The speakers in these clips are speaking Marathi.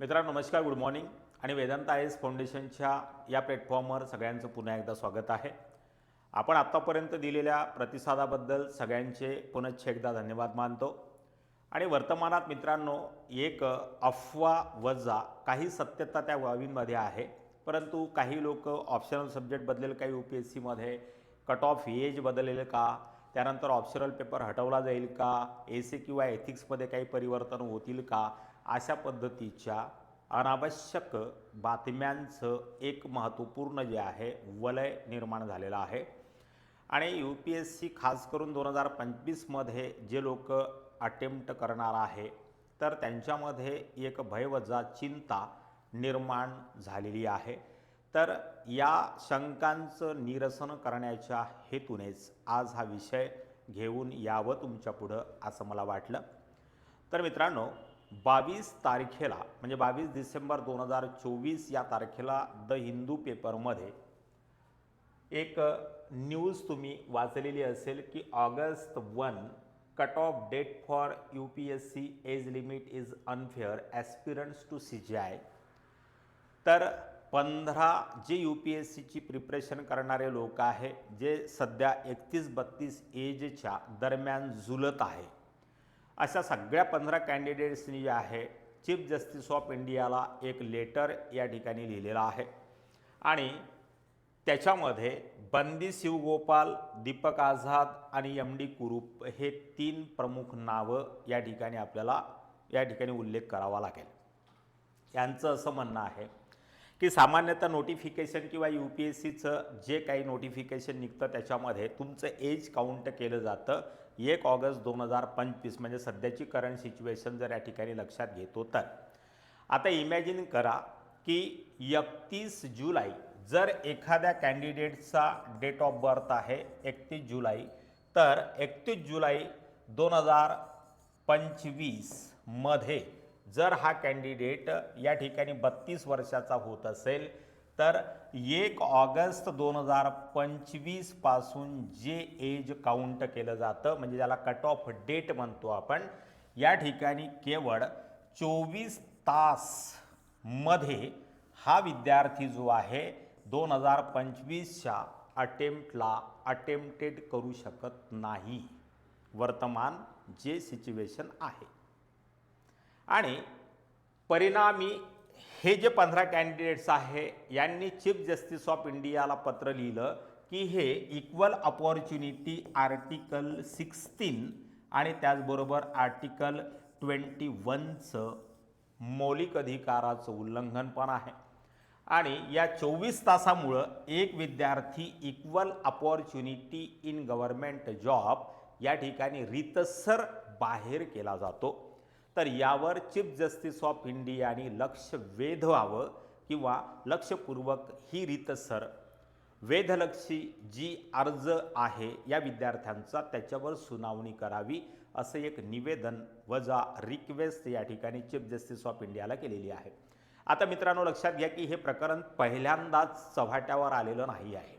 मित्रांनो नमस्कार गुड मॉर्निंग आणि वेदांत आय एस फाउंडेशनच्या या प्लॅटफॉर्मवर सगळ्यांचं पुन्हा एकदा स्वागत आहे. आपण आत्तापर्यंत दिलेल्या प्रतिसादाबद्दल सगळ्यांचे पुनश्च एकदा धन्यवाद मानतो. आणि वर्तमानात मित्रांनो एक अफवा वजा काही सत्यता त्या बाबींमध्ये आहे. परंतु काही लोक ऑप्शनल सब्जेक्ट बदलेल काही यू पी एस सीमध्ये कट ऑफ एज बदलेल का? त्यानंतर ऑप्शनल पेपर हटवला जाईल का? ए सी किंवा एथिक्समध्ये काही परिवर्तन होतील का? अशा पद्धतीच्या अनावश्यक बातम्यांचं एक महत्त्वपूर्ण जे आहे वलय निर्माण झालेलं आहे. आणि यू पी एस सी खास करून दोन हजार पंचवीसमध्ये जे लोक अटेम्प्ट करणार आहे तर त्यांच्यामध्ये एक भयवजा चिंता निर्माण झालेली आहे. तर या शंकांचं निरसन करण्याच्या हेतूनेच आज हा विषय घेऊन यावं तुमच्या पुढं असं मला वाटलं. तर मित्रांनो बावीस तारखेला म्हणजे बावीस डिसेंबर दोन हजार चोवीस या तारखेला द हिंदू पेपरमध्ये एक न्यूज तुम्ही वाचलेली असेल की August one cut off date for U P S C age limit is unfair aspirants to C G I. तर पंधरा जे यू पी एस सीची प्रिपरेशन करणारे लोक आहे जे सध्या एकतीस बत्तीस एजच्या दरम्यान झुलत आहे अशा सगळ्या पंधरा कॅन्डिडेट्सनी जे आहे चीफ जस्टिस ऑफ इंडियाला एक लेटर या ठिकाणी लिहिलेलं आहे. आणि त्याच्यामध्ये बंदी शिवगोपाल दीपक आझाद आणि एम डी कुरूप हे तीन प्रमुख नावं या ठिकाणी आपल्याला या ठिकाणी उल्लेख करावा लागेल. यांचं असं म्हणणं आहे की सामान्यतः नोटिफिकेशन किंवा यू पी एस सीचं जे काही नोटिफिकेशन निघतं त्याच्यामध्ये तुमचं एज काउंट केलं जातं. एक ऑगस्ट दोन हजार पंचवीस म्हणजे सध्याची करंट सिच्युएशन जर या ठिकाणी लक्षात घेतो तर आता इमॅजिन करा की एकतीस जुलै जर एखाद्या कॅन्डिडेटचा डेट ऑफ बर्थ आहे एकतीस जुलै तर एकतीस जुलै दोन हजार पंचवीसमध्ये जर हा कॅन्डिडेट या ठिकाणी बत्तीस वर्षाचा होत असेल तर एक ऑगस्ट दोन हजार पंचवीसपासून जे एज काउंट केलं जातं म्हणजे ज्याला कट ऑफ डेट म्हणतो आपण या ठिकाणी केवळ चोवीस तासमध्ये हा विद्यार्थी जो आहे दोन हजार पंचवीसच्या अटेम्प्टला अटेम्प्टेड करू शकत नाही. वर्तमान जे सिच्युएशन आहे. आणि परिणामी हे जे पंधरा कॅन्डिडेट्स आहे यांनी चीफ जस्टिस ऑफ इंडियाला पत्र लिहिलं की हे इक्वल अपॉर्च्युनिटी आर्टिकल सिक्स्टीन आणि त्याचबरोबर आर्टिकल ट्वेंटी वनचं मौलिक अधिकाराचं उल्लंघन पण आहे. आणि या चोवीस तासामुळं एक विद्यार्थी equal opportunity in government job या ठिकाणी रितसर बाहेर केला जातो. तर यावर चीफ जस्टिस ऑफ इंडियाने लक्ष वेधवावं किंवा लक्षपूर्वक ही रीतसर वेधलक्षी जी अर्ज आहे या विद्यार्थ्यांचा त्याच्यावर सुनावणी करावी असं एक निवेदन वजा रिक्वेस्ट या ठिकाणी चीफ जस्टिस ऑफ इंडियाला केलेली आहे. आता मित्रांनो लक्षात घ्या की हे प्रकरण पहिल्यांदाच चव्हाट्यावर आलेलं नाही आहे.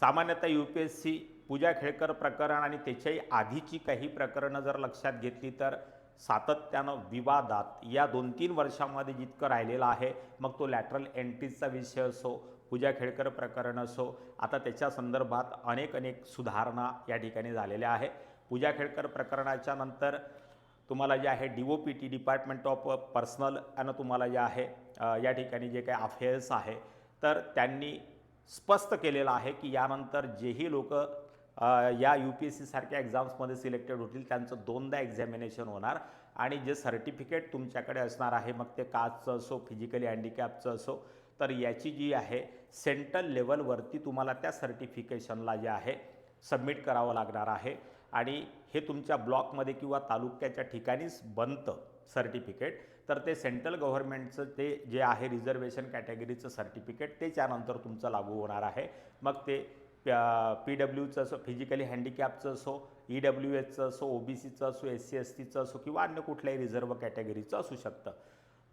सामान्यतः U P S C Puja Khedkar प्रकरण आणि त्याच्याही आधीची काही प्रकरणं जर लक्षात घेतली तर सातत्यानं विवादात. या दोन तीन वर्षामध्ये जितकं राहिलेलं आहे मग तो लॅटरल एंट्रीजचा विषय असो पूजा खेळकर प्रकरण असो आता त्याच्या संदर्भात अनेक अनेक सुधारणा या ठिकाणी झालेल्या आहे पूजा खेळकर प्रकरणाच्या नंतर तुम्हाला जे आहे D O P T department of personnel आणि तुम्हाला जे आहे या ठिकाणी जे काही अफेअर्स आहे तर त्यांनी स्पष्ट केलेलं आहे की यानंतर जेही लोक या यू पी एस सी सारख्या एक्झाम्समध्ये सिलेक्टेड होतील त्यांचं दोनदा एक्झामिनेशन होणार. आणि जे सर्टिफिकेट तुमच्याकडे असणार आहे मग ते कास्टचं असो फिजिकली हँडिकॅपचं असो तर याची जी आहे सेंट्रल लेवलवरती तुम्हाला त्या सर्टिफिकेशनला जे आहे सबमिट करावं लागणार आहे. आणि हे तुमच्या ब्लॉकमध्ये किंवा तालुक्याच्या ठिकाणीच बनतं सर्टिफिकेट तर ते सेंट्रल गव्हर्नमेंटचं ते जे आहे रिझर्वेशन कॅटेगरीचं सर्टिफिकेट ते त्यानंतर तुमचं लागू होणार आहे. मग ते पी डब्ल्यूचं असो फिजिकली हँडिकॅपचं असो ई डब्ल्यू एचचं असो ओ बी सीचं असो एस सी एस टीचं असो किंवा अन्य कुठल्याही रिझर्व कॅटेगरीचं असू शकतं.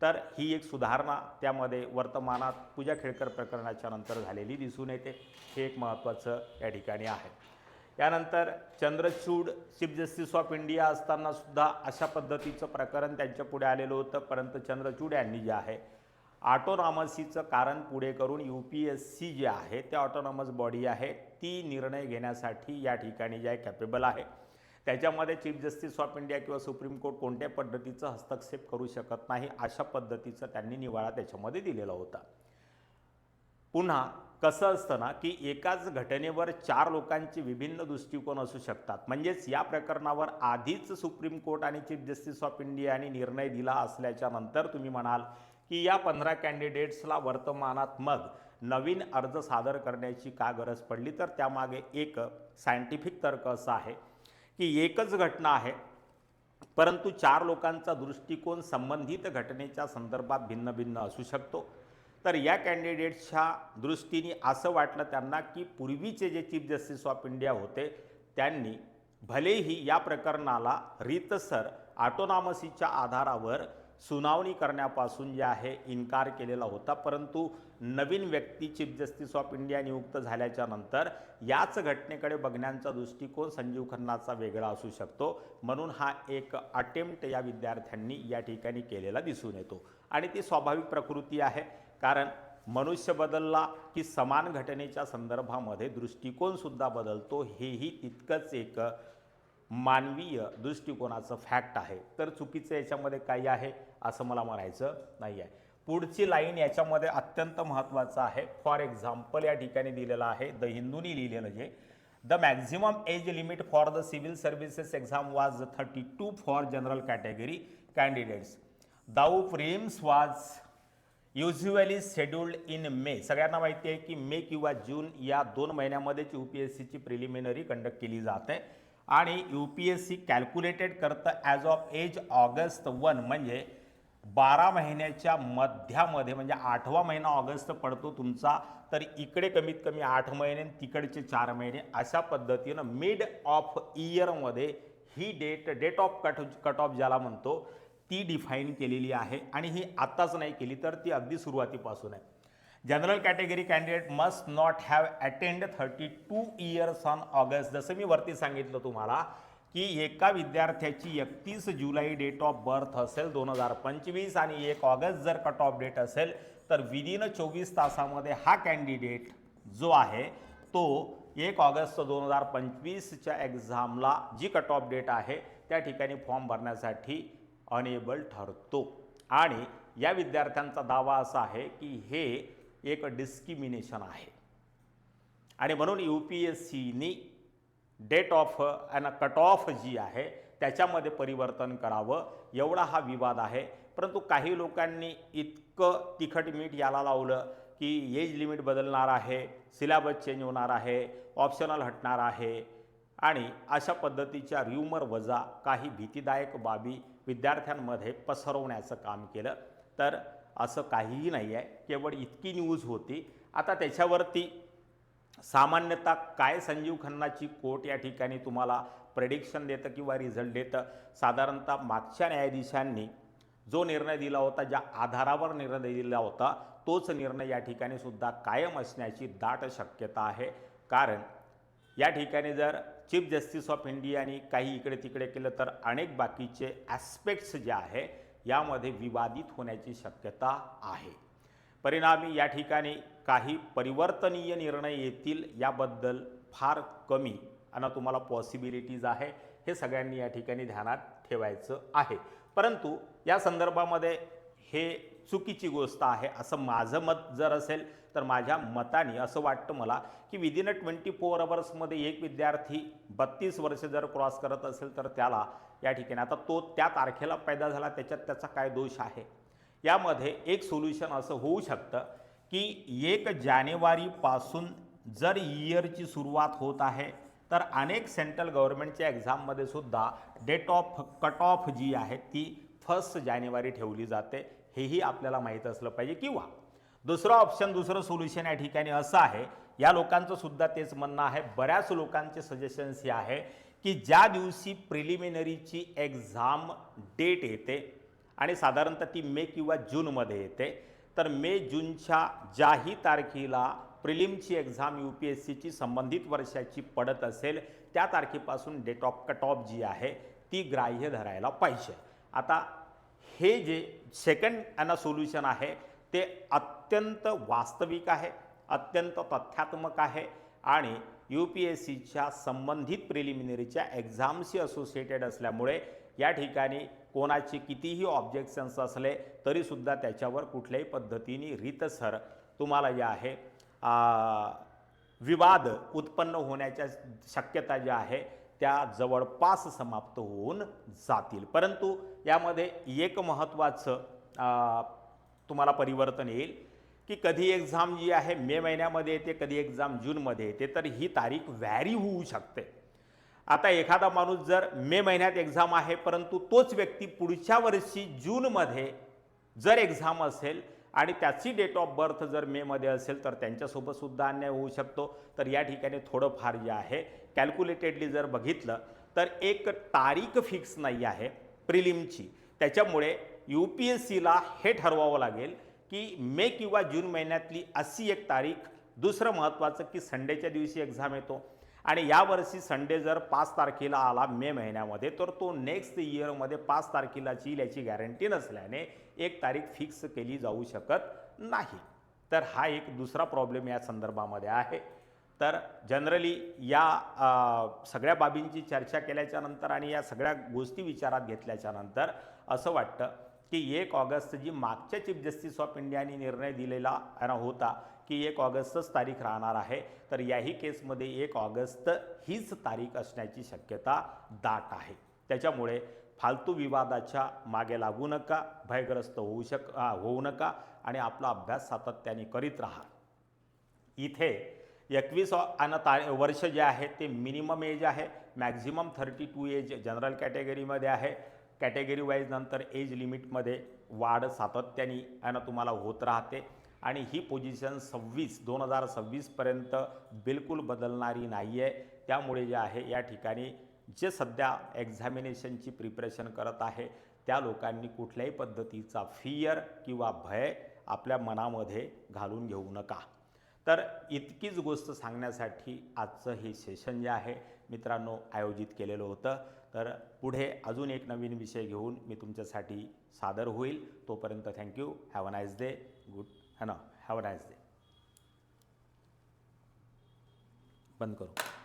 तर ही एक सुधारणा त्यामध्ये वर्तमानात पूजा खेळकर प्रकरणाच्या नंतर झालेली दिसून येते. हे एक महत्त्वाचं या ठिकाणी आहे. यानंतर Chandrachud chief justice of India असताना सुद्धा अशा पद्धतीचं प्रकरण त्यांच्या पुढे आलेलं होतं. परंतु चंद्रचूड यांनी जे आहे ऑटोनॉमसीचं कारण पुढे करून यू पी एस सी जे आहे ते ऑटोनॉमस बॉडी आहे ती निर्णय घेण्यासाठी या ठिकाणी जे आहे कॅपेबल आहे. त्याच्यामध्ये चीफ जस्टिस ऑफ इंडिया किंवा सुप्रीम कोर्ट कोणत्या पद्धतीचं हस्तक्षेप करू शकत नाही अशा पद्धतीचं त्यांनी निवाळा त्याच्यामध्ये दिलेला होता. पुन्हा कसं असतं ना की एकाच घटनेवर चार लोकांचे विभिन्न दृष्टिकोन असू शकतात. म्हणजेच या प्रकरणावर आधीच सुप्रीम कोर्ट आणि चीफ जस्टिस ऑफ इंडियाने निर्णय दिला असल्याच्या नंतर तुम्ही म्हणाल की या पंधरा कॅन्डिडेट्सला वर्तमानात मग नवीन अर्ज सादर करण्याची का गरज पडली? तर त्यामागे एक सायंटिफिक तर्क असा आहे की एकच घटना आहे परंतु चार लोकांचा दृष्टिकोन संबंधित घटनेच्या संदर्भात भिन्न भिन्न असू शकतो. तर या कॅन्डिडेट्सच्या दृष्टीने असं वाटलं त्यांना की पूर्वीचे जे चीफ जस्टिस ऑफ इंडिया होते त्यांनी भलेही या प्रकरणाला रीतसर ऑटोनॉमसीच्या आधारावर सुनावणी करण्यापासून जे आहे इन्कार केलेला होता. परंतु नवीन व्यक्ती चीफ जस्टिस ऑफ इंडिया नियुक्त झाल्याच्यानंतर याच घटनेकडे बघण्याचा दृष्टिकोन संजीव खन्नाचा वेगळा असू शकतो. म्हणून हा एक अटेम्प्ट या विद्यार्थ्यांनी या ठिकाणी केलेला दिसून येतो. आणि ती स्वाभाविक प्रकृती आहे. कारण मनुष्य बदलला की समान घटनेच्या संदर्भामध्ये दृष्टिकोनसुद्धा बदलतो. हेही तितकंच एक मानवीय दृष्टिकोनाचं फॅक्ट आहे. तर चुकीचं याच्यामध्ये काही आहे? असं मला म्हणायचं नाही आहे पुढची लाईन याच्यामध्ये अत्यंत महत्त्वाचं आहे. फॉर एक्झाम्पल या ठिकाणी दिलेलं आहे द हिंदूनी लिहिलेलं जे the maximum age limit for the civil services exam was thirty two for general category candidates. Though prelims was usually scheduled in May. सगळ्यांना माहिती आहे की मे किंवा जून या दोन महिन्यामध्येच यू पी एस सीची प्रिलिमिनरी कंडक्ट केली जाते. आणि U P S C calculated करतं as of age August one म्हणजे बारा महिन्याच्या मध्यामध्ये म्हणजे आठवा महिना ऑगस्ट पडतो तुमचा तर इकडे कमीत कमी आठ महिने तिकडचे चार महिने अशा पद्धतीनं मिड ऑफ इयरमध्ये ही date date of cut cut off ज्याला म्हणतो ती डिफाईन केलेली आहे. आणि ही आत्ताच नाही केली तर ती अगदी सुरुवातीपासून आहे. General category candidate must not have attend thirty two years on August जसं मी वरती सांगितलं तुम्हाला की एका विद्यार्थ्याची एकतीस जुलै डेट ऑफ बर्थ असेल दोन हजार पंचवीस आणि एक ऑगस्ट जर कट ऑफ डेट असेल तर विदिन चोवीस तासामध्ये हा कॅन्डिडेट जो आहे तो एक ऑगस्ट दोन हजार पंचवीसच्या एक्झामला जी कट ऑफ डेट आहे त्या ठिकाणी फॉर्म भरण्यासाठी अनेबल ठरतो. आणि या विद्यार्थ्यांचा दावा असा आहे की हे एक डिस्क्रिमिनेशन आहे. आणि म्हणून यू पी एस सीनी date of and cut off जी आहे त्याच्यामध्ये परिवर्तन करावं. एवढा हा विवाद आहे. परंतु काही लोकांनी इतकं तिखट मीठ याला लावलं की एज लिमिट बदलणार आहे सिलॅबस चेंज होणार आहे ऑप्शनल हटणार आहे. आणि अशा पद्धतीच्या र्युमर वजा काही भीतीदायक बाबी विद्यार्थ्यांमध्ये पसरवण्याचं काम केलं. तर असं काहीही नाही आहे केवळ इतकी न्यूज होती. आता त्याच्यावरती सामान्यतः काय संजीव खन्नाची कोर्ट या ठिकाणी तुम्हाला प्रेडिक्शन देतं किंवा रिझल्ट देतं? साधारणतः मागच्या न्यायाधीशांनी जो निर्णय दिला होता ज्या आधारावर निर्णय दिला होता तोच निर्णय या ठिकाणी सुद्धा कायम असण्याची दाट शक्यता आहे. कारण या ठिकाणी जर चीफ जस्टिस ऑफ इंडियाने काही इकडे तिकडे केलं तर अनेक बाकीचे ॲस्पेक्ट्स जे आहे यामध्ये विवादित होण्याची शक्यता आहे. परिणामी या ठिकाणी काही परिवर्तनीय निर्णय येतील याबद्दल फार कमी आणि तुम्हाला पॉसिबिलिटीज आहे हे सगळ्यांनी या ठिकाणी ध्यानात ठेवायचं आहे. परंतु या संदर्भामध्ये हे चुकीची गोष्ट आहे असं माझं मत जर असेल तर माझ्या मताने असं वाटतं मला की विदिन अ ट्वेंटी फोर अवर्समध्ये एक विद्यार्थी बत्तीस वर्ष जर क्रॉस करत असेल तर त्याला या ठिकाणी आता तो त्या तारखेला पैदा झाला त्याच्यात त्याचा काय दोष आहे? यामध्ये एक सोल्युशन असं होऊ शकतं की एक जानेवारीपासून जर इयरची सुरुवात होत आहे तर अनेक सेंट्रल गव्हर्नमेंटच्या एक्झाममध्ये सुद्धा डेट ऑफ कट ऑफ जी आहे ती फर्स्ट जानेवारी ठेवली जाते. हेही आपल्याला माहीत असलं पाहिजे. किंवा दुसरं ऑप्शन दुसरं सोल्युशन या ठिकाणी असं आहे या लोकांचं सुद्धा तेच म्हणणं आहे. बऱ्याच लोकांचे सजेशन्स हे आहे की ज्या दिवशी प्रिलिमिनरीची एक्झाम डेट येते आणि साधारणतः ती मे किंवा जूनमध्ये येते. तर मे जूनच्या ज्याही तारखेला प्रिलिमची एक्झाम यू पी एस सीची संबंधित वर्षाची पडत असेल त्या तारखेपासून डेट ऑफ कट ऑफ जी आहे ती ग्राह्य धरायला पाहिजे. आता हे जे सेकंड अना सोल्युशन आहे ते अत्यंत वास्तविक आहे अत्यंत तथ्यात्मक आहे आणि यू पी एस सीच्या संबंधित प्रिलिमिनरीच्या एक्झामशी असोसिएटेड असल्यामुळे या ठिकाणी कोणाचे कितीही ऑब्जेक्शन्स असले तरीसुद्धा त्याच्यावर कुठल्याही पद्धतीने रीतसर तुम्हाला जे आहे विवाद उत्पन्न होण्याच्या शक्यता ज्या आहे त्या जवळपास समाप्त होऊन जातील. परंतु यामध्ये एक महत्त्वाचं तुम्हाला परिवर्तन येईल की कधी एक्झाम जी आहे मे महिन्यामध्ये येते कधी एक्झाम जूनमध्ये येते तर ही तारीख व्हॅरी होऊ शकते. आता एखादा माणूस जर मे महिन्यात एक्झाम आहे परंतु तोच व्यक्ती पुढच्या वर्षी जूनमध्ये जर एक्झाम असेल आणि त्याची डेट ऑफ बर्थ जर मेमध्ये असेल तर त्यांच्यासोबतसुद्धा अन्याय होऊ शकतो. तर या ठिकाणी थोडंफार जे आहे कॅल्क्युलेटेडली जर बघितलं तर एक तारीख फिक्स नाही आहे प्रिलिमची. त्याच्यामुळे यू पी एस सीला हे ठरवावं लागेल की मे किंवा जून महिन्यातली अशी एक तारीख दुसरं महत्त्वाचं की संडेच्या दिवशी एक्झाम येतो. आणि यावर्षी संडे जर पाच तारखेला आला मे महिन्यामध्ये तर तो नेक्स्ट इयरमध्ये पाच तारखेलाची येईल याची गॅरंटी नसल्याने एक तारीख फिक्स केली जाऊ शकत नाही. तर हा एक दुसरा प्रॉब्लेम या संदर्भामध्ये आहे. तर जनरली या सगळ्या बाबींची चर्चा केल्याच्यानंतर आणि या सगळ्या गोष्टी विचारात घेतल्याच्या नंतर असं वाटतं की एक ऑगस्ट जी मागच्या चीफ जस्टिस ऑफ इंडियाने निर्णय दिलेला होता की एक ऑगस्टच तारीख राहणार आहे. तर याही केसमध्ये एक ऑगस्ट हीच तारीख असण्याची शक्यता दाट आहे. त्याच्यामुळे फालतू विवादाच्या मागे लागू नका भयग्रस्त होऊ शक होऊ नका आणि आपला अभ्यास सातत्याने करीत राहा. इथे एकवीस आणि ता वर्ष जे आहे ते मिनिमम एज आहे. Maximum thirty two age general कॅटेगरीमध्ये आहे. कॅटेगरी वाईज नंतर एज लिमिटमध्ये वाढ सातत्याने आणि तुम्हाला होत राहते. आणि ही पोझिशन सव्वीस दोन हजार सव्वीसपर्यंत बिलकुल बदलणारी नाही आहे त्यामुळे जे आहे या ठिकाणी जे सध्या एक्झामिनेशनची प्रिपरेशन करत आहे त्या लोकांनी कुठल्याही पद्धतीचा फियर किंवा भय आपल्या मनामध्ये घालून घेऊ नका. तर इतकीच गोष्ट सांगण्यासाठी आजचं हे सेशन जे आहे मित्रांनो आयोजित केलेलं होतं. तर पुढे अजून एक नवीन विषय घेऊन मी तुमच्यासाठी सादर होईल. तोपर्यंत thank you have a nice day good है ना? हॅव अ नाईस डे बंद करू।